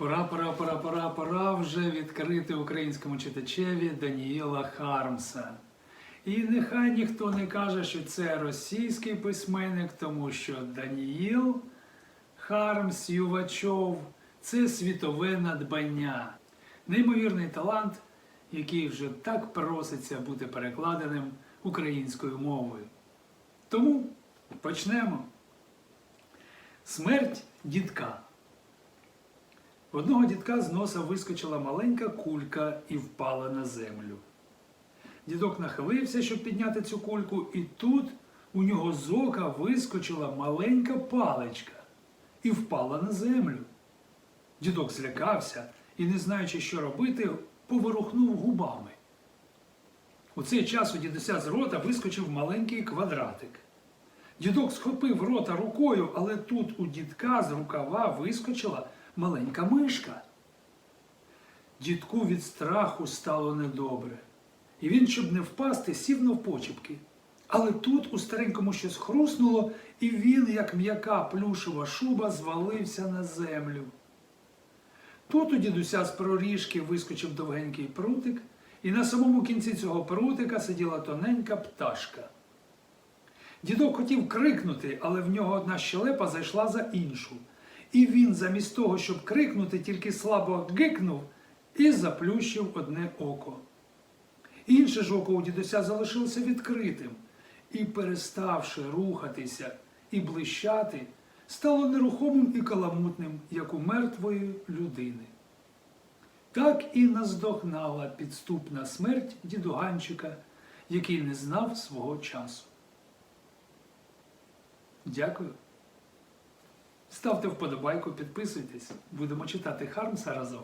Пора, пора, пора, пора, пора вже відкрити українському читачеві Даніїла Хармса. І нехай ніхто не каже, що це російський письменник, тому що Даніїл Хармс Ювачов це світове надбання, неймовірний талант, який вже так проситься бути перекладеним українською мовою. Тому почнемо. Смерть дідка. В одного дідка з носа вискочила маленька кулька і впала на землю. Дідок нахилився, щоб підняти цю кульку, і тут у нього з ока вискочила маленька паличка і впала на землю. Дідок злякався і, не знаючи, що робити, поворухнув губами. У цей час у дідуся з рота вискочив маленький квадратик. Дідок схопив рота рукою, але тут у дідка з рукава вискочила маленька мишка. Дідку від страху стало недобре. І він, щоб не впасти, сів навпочепки. Але тут у старенькому щось хруснуло, і він, як м'яка плюшева шуба, звалився на землю. Тут у дідуся з проріжки вискочив довгенький прутик, і на самому кінці цього прутика сиділа тоненька пташка. Дідок хотів крикнути, але в нього одна щелепа зайшла за іншу. І він, замість того, щоб крикнути, тільки слабо гикнув і заплющив одне око. Інше ж око у дідуся залишилося відкритим, і, переставши рухатися і блищати, стало нерухомим і каламутним, як у мертвої людини. Так і наздогнала підступна смерть дідуганчика, який не знав свого часу. Дякую. Ставте вподобайку, підписуйтесь. Будемо читати Хармса разом.